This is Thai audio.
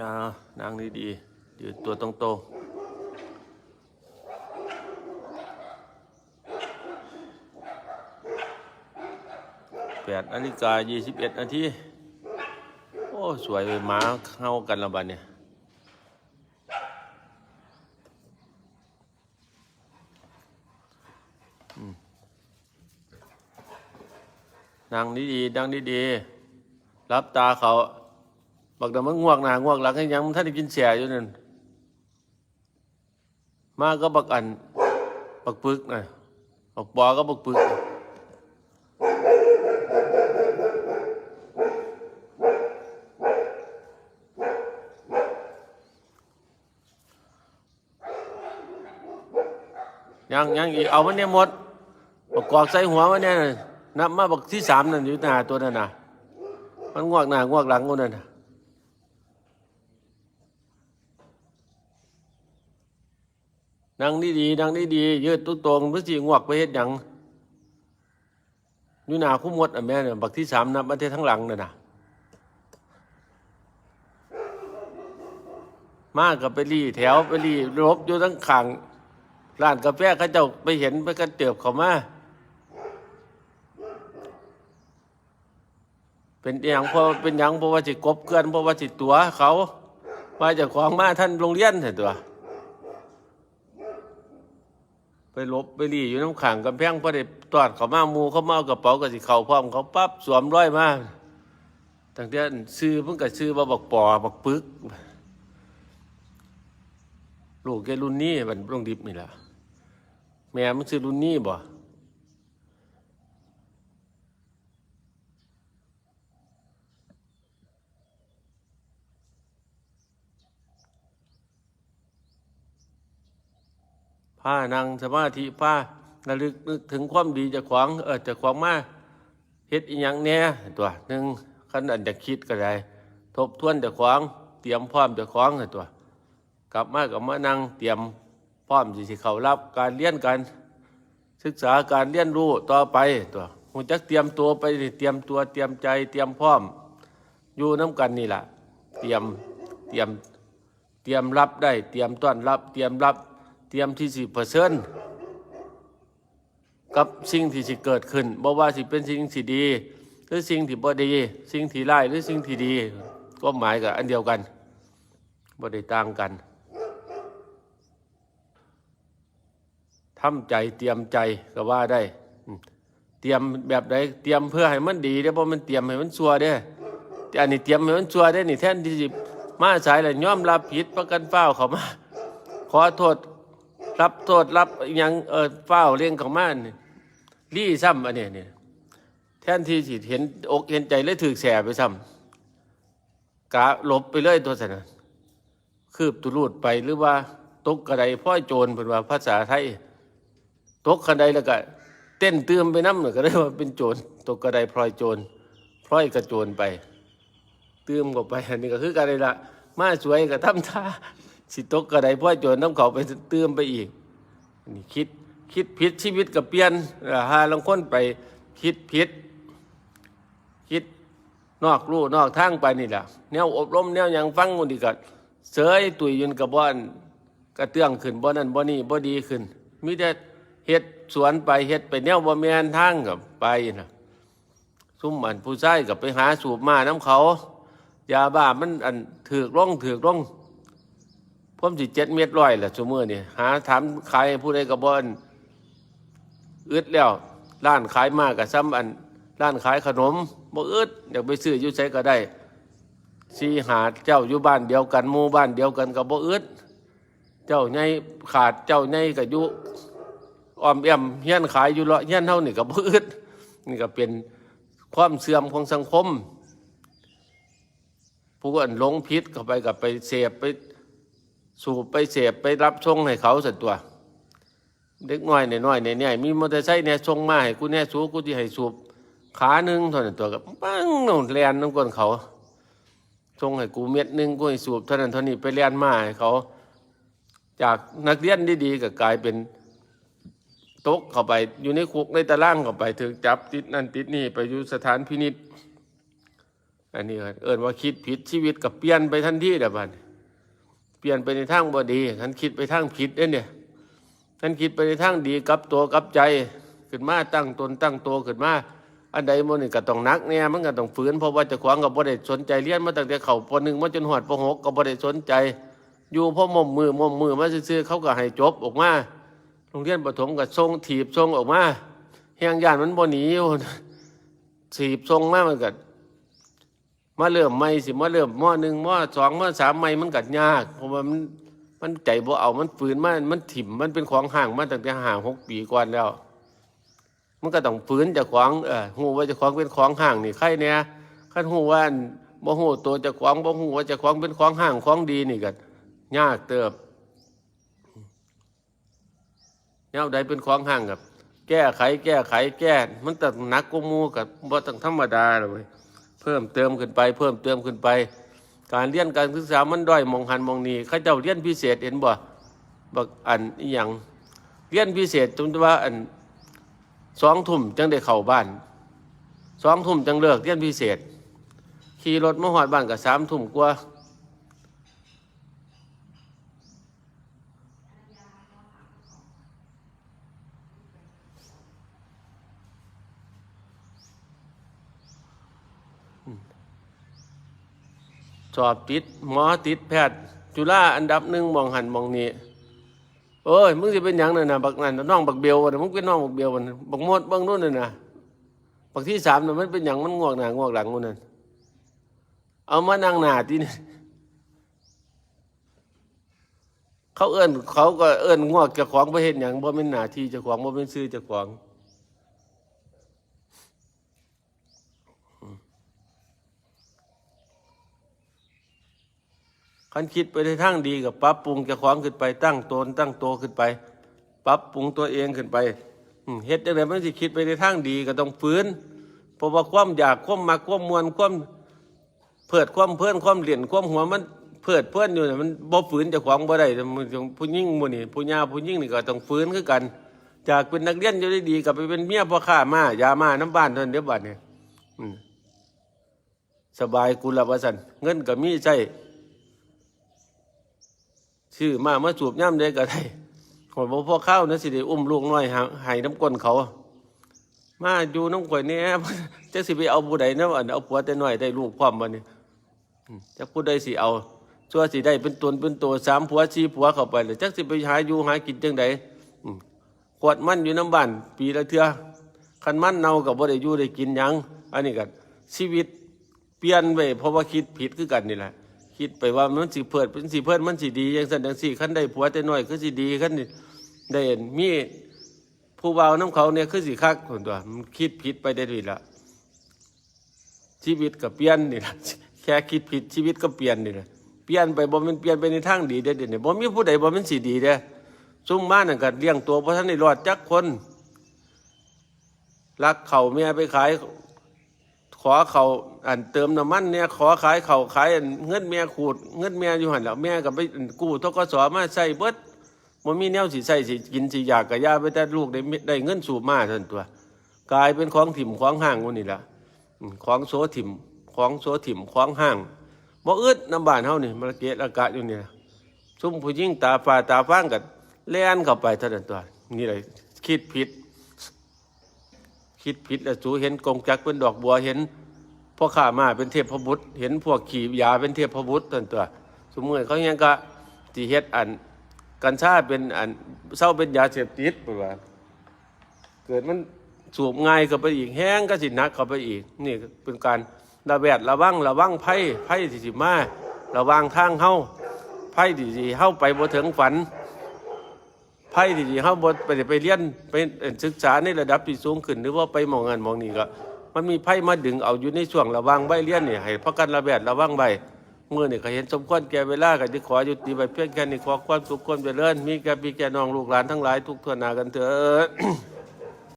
อ่านางดีดีๆยืนตัวตรงตแปดนาฬิกายี่สิบเอ็ดนาที โอ้ สวยเลยหมาเข้ากันละบัดเนี่ย นั่งดีๆนั่งดีๆ รับตาเขา บักดำมันง่วงหนาง่วงหลังให้ยังท่านได้กินเสียอยู่นั่นมาก็บักอันบักปึกนะบักปอก็บักปึกยังยังอีกเอามันเนี่ยหมดบักกอกใส่หัวมันเนี่ยนับมาบักที่สามนั่นอยู่หน้าตัวนั่นน่ะ มันงวงหน้างวงหลังกูนั่นน่ะ นั่งดีๆนั่งดีๆยืดตุ้ตรงพื่อสิงวกไปเฮ็ดหยังอยู่หนาคุ้มดอะแม่เนี่ยบักที่สามนับมาเททั้งหลังน่ะนะมากับไปรีแถวไปรีรบอยู่ทั้งขังร้านกาแฟเขาเจ้าไปเห็นไปกันเติบเขามาเป็นอย่างเพราะเป็นหยังเพราะว่าสิกบเกลือนเพราะว่าสิตัวเขามาจากของมาท่านโรงเรียนเถอะตัว ไปลบไปรีอยู่น้ำขังกำแพงพอได้ตอดเขามามูเขามาเอากระเป๋ากับสิเขาพร้อมเขาปั๊บสวมร้อยมาตั้งแต่ซื้อเพิ่งกับซื้อมาบอกปอบอกปึกลูกแกรุ่นนี้มันรุ่งดิบนี่แหละแม่มันซื้อรุ่นนี้บ่ ผ้านั่งสมาธิผ้าระลึกนึกถึงความดีจะขวางเออจะขวางมาเฮ็ดอีหยังแน่ตัวหนึ่งขันอันจะคิดก็ได้ ทบทวนจะขวางเตรียมพร้อมจะขวางตัว กลับมากับมานั่งเตรียมพร้อมที่สิเขารับการเรียนการศึกษาการเรียนรู้ต่อไปตัวหูจักเตรียมตัวไปเตรียมตัวเตรียมใจเตรียมพร้อม อยู่น้ำกันนี่แหละเตรียมเตรียมเตรียมรับได้ เตรียมต้อนรับ เตรียมรับ ตรียมที่สิเผชิญกับสิ่งที่สิเกิดขึ้นบ่ว่าสิเป็นสิ่งที่ดี หรือสิ่งที่บ่ดี สิ่งที่ร้ายหรือสิ่งที่ดี ก็หมายกับอันเดียวกันบ่ได้ต่างกันทำใจเตรียมใจก็ว่าได้ เตรียมแบบใดเตรียมเพื่อให้มันดีได้เพราะมันเตรียมให้มันชัวเด้แต่อันนี้เตรียมให้มันชัวได้นี่แท่นที่สิมาสายแล้วยอมรับผิดประกันเฝ้าวเขามาขอโทษ รับโทษรับยังเออเฝ้าเลี้ยงเขามานรี่ซ้ำอันนี้เนี่ยแทนที่สิเห็นอกเห็นใจเลยถือแสไปซ้ำกะหลบไปเลยตัวสนะคืบตุรูดไปหรือว่าตกกระไดพ่อยโจรเป็นว่าภาษาไทย ตกกระไดแล้วก็เต้นเตือมไปน้ำหนึ่งก็ได้ว่าเป็นโจรตกกระไดพลอยโจรพลอยกระโจรไปเตือมก็ไปอันนี้ก็คือกันเลยละมาสวยก็ทำท่า สิตกกระไดพ่อโจรน้ำเขาไปเตือมไปอีกนี่คิดคิดผิดชีวิตกับเปลี่ยนหาลังคนไปคิดผิด คิดนอกลู่นอกทางไปนี่แหละแนวอบรมแนวยังฟังมันดีกัเสยตุยยืนกับบ้านกระเตื้องขึ้นบ่นั่นบ่นี่บ่ดีขึ้นมีแต่เฮ็ดสวนไปเฮ็ดไปแนวบ่แม่นทางกับไปนะซุ่มอันผู้ชายกับไปหาสูบมาน้ำเขายาบ้ามันอันถือกร่องถือกร่อง พ่มสิเจ็ดเม็ดร้อยแหละชั่วโมงนี่หาถามขายผู้ใดกับบ่อันอึดแล้วร้านขายมากกับซ้ำอันร้านขายขนมบ่อึดอยากไปซื้ออยู่ใช้ก็ได้สีหาเจ้าอยู่บ้านเดียวกันหมู่บ้านเดียวกันกับบ่อึดเจ้าใหญ่ขาดเจ้าใหญ่ก็อยู่อ้อมแอมเฮียนขายอยู่เลาะเฮียนเท่านี่กับบ่อึดนี่ก็เป็นความเสื่อมของสังคม ผู้อันหลงพิษเข้าไปกับไปเสพไป สูบไปเสพไปรับชงให้เขาสัตตัว เด็กน้อยเนี่ยน้อยเนี่ยเนี่ยมีมอเตอร์ไซค์เนี่ยส่งมาให้กูเนี่ยสูบกูที่ให้สูบขาหนึ่งเท่านั้นตัวกับปังโน่นแลนน้ำก้นเขาส่งให้กูเม็ดหนึ่งกูให้สูบเท่านั้นเท่านี้ไปเรียนมาให้เขา จากนักเรียนดีๆก็กลายเป็นตกเข้าไปอยู่ในคุกในตารางเข้าไปถึงจับติดนั่นติดนี่ไปอยู่สถานพินิษอันนี้ก็เอิ้นว่าคิดผิดชีวิตกับเปลี่ยนไปทันทีเด้อบัดเปลี่ยนไปในทางบ่ดีท่านคิดไปทางผิดเด้อเนี่ยท่านคิดไปในทางดีกับตัวกับใจขึ้นมาตั้งตนตั้งตัวขึ้นมาอันใดมันนี่ก็ต้องนักเนี่ยมันก็ต้องฝืนเพราะว่าจะขวางกับบ่ได้สนใจเรียนมาตั้งแต่เข่าปหนึ่งมาจนหอดปหกก็บ่ได้สนใจ อยู่พ่อมอมมือมอมมือมาซื่อเขาก็ให้จบออกมาโรงเรียนประถมก็ส่งถีบส่งออกมาแหงยานมันบ่หนีอยู่ถีบส่งมากมันก็ มาเริ่มใหม่สิมาเริ่มมอหนึ่งมอสองมอสามใหม่มันก็ยากเพราะว่ามันมันใจบ่เอามันฝืนมามันถิ่มมันเป็นของห่างมาตั้งแต่ห่างหกปีก่อนแล้ว มันก็ต้องฝืนเจะขวางเออหูว่าจะขวางเป็นของห่างนี่ใครเนี่ยขั้นหูว่านบ่หูตัวเจะขวางบ่หูว่าจะขวางเป็นของห่างของดีนี่ก็ยากเติบแนวใดเป็นของห่างกับ แก้ไข แก้ไข แก้ มันต้องหนักกว่ามูกับบ่ต้องธรรมดาเลย เพิ่มเติมขึ้นไป เพิ่มเติมขึ้นไป การเรียนการศึกษามันด้อยมองหันมองนีข้าเจ้าเรียนพิเศษเห็นบ่บักอันอีหยังเรียนพิเศษจนว่าอันสองทุ่มจังได้เข้าบ้านสองทุ่มจังเลิกเรียนพิเศษ ขี่รถมาหอดบ้านกับสามทุ่มกว่า สอบติดหมอติดแพทย์ จุฬาอันดับหนึ่งมองหันมองนี้โอ้ยมึงจะเป็นหยังนั่นนะบักนั่นน้องบักเบลวะน่ะมึงเป็นน้องบักเบลวะน่ะบักมดบักนู่นน่ะนะบักที่สามน่ะมันเป็นหยังมันงวกหน้างวกหลังนู่นนั่นเอามานั่งหน้าที่นี่เขาเอื้นเขาก็เอื้อนงวกจ้าของบ่เห็นหยังบ่เป็นหน้าที่จ้าของบ่เป็นชื่อจ้าของ คันคิดไปในทางดีกับปรับปรุงเจ้าของขึ้นไปตั้งตนตั้งโตวขึ้นไป ปรับปรุงตัวเองขึ้นไปเฮ็ดได้ไงมันสิคิดไปในทางดีก็ต้องฝืนเพราะว่าความอยากความมักความมวนความเพิดความเพื่อนความเหรียญความหัวมันเพิดเพื่อนอยู่เนี่ยมันบ่ฝืนเจ้าของบ่ได้มันต้องผู้ยิ่งมื้อนี่ผู้ยาผู้ยิ่งนี่ก็ต้องฝืนคือกัน จากเป็นนักเรียนอยู่ได้ดีกลับไปเป็นเมียพ่อข้ามา ยามาน้ำบ้านเท่านั้นเดี๋ยวบัดเนี่ยสบายกุลวาสันเงินก็มีใช้ ชื่อมามาสูบย่ำได้ก็ได้ขอยบอพ่อข้าวนะสิได้อุ้มลูกน้อยหาใหายน้ำก้นเขา มาอยู่น้ำข่อยเนี่ยจะสิไปเอาผู้ใดนะอันเอาผัวแต่น้อยได้ลูกพร้อมบันนี้จักผู้ใดสิเอาชั่วสิได้เป็นตนเป็นตัวสามผัวสี่ผัวเข้าไปเลยจักสิไปหาอยู่หากินจังใดขวดมันอยู่น้ำบ้านปีละเทือคันมันเน่ากับบ่ได้อยู่ได้กินยัง อันนี้กันชีวิตเปลี่ยนไปเพราะว่าคิดผิดคือกันนี่แหละ คิดไปว่ามันสิเพิดเป็นสิเพิดมันสิดีอย่างสันดังสี่ขั้นได้ผัวแต่น้อยคือสิดีขั้นได้เห็นมีผู้เบาวน้ำเขาเนี่ยคือสิคักคนตัวมันคิดผิดไปได้ดีละชีวิตก็เปลี่ยนนี่ละแค่คิดผิดชีวิตก็เปลี่ยนนี่ละเปลี่ยนไปบ่มันเปลี่ยนไปในทางดีเด้อเดี๋ยวนี้บ่มีผู้ใดบ่มันสิดีเด้ซุ่มบ้านนั่นก็เลี้ยงตัวบ่ทันได้รอดจักคนรักเขาเมียไปขาย ขอเขาอันเติมน้ำมันเนี่ยขอขายเขาขายอันเงินเมียขูดเงินเมียอยู่หันแล้วเมียกับไปกู้ทกสมาใส่เบิดมันมีแนวสิใส่สิกินสิอยากกะยาไปแต่ลูกได้ได้เงินสูบมาทันตัว กลายเป็นของถิ่มของห้างวันนี้ละของโซถิ่มของโซถิ่มของห้างบ่อึดน้ำบานเฮานี่มันเกะละกะอยู่นี่ล่ะซุ่มผู้หญิงตาฟ้าตาฟ้างกันแล่นเข้าไปเท่านตัว นี่เลยคิดผิด คิดผิดแล้วสูเห็นกงจักเป็นดอกบัวเห็นพ่อข้ามาเป็นเทพบุตรเห็นพวกขี่ยาเป็นเทพบุตรตันตัวสมมติเขายังก็จีเฮ็ดอันกัญชาเป็นอันเศร้าเป็นยาเสพติดไปว่าเกิดมันสูบง่ายเข้าไปอีกแห้งก็สินักเข้าไปอีก นี่เป็นการระแวดระวังระวังไพ่ไพ่ที่สิมาระวังทางเฮาไพ่ที่สิเฮาไปบ่ถึงฝัน ไพ่ที่เขาบไปไปเรียนไปศึกษาในระดับที่สูงขึ้น หรือว่าไปมองงานมองนี่ก็ มันมีไพ่มาดึงเอาอยู่ในช่วงระวังใบเรียนนี่ให้พักกันระแวดระวังใบเมื่อนี่ก็เห็นสมควรแก่เวลาก็จะขอยุติไปเพียงแค่นี้ขอความสุขความเจริญมีแก่พี่แก่น้องลูกหลานทั้งหลายทุกทั่วหน้ากันเถอด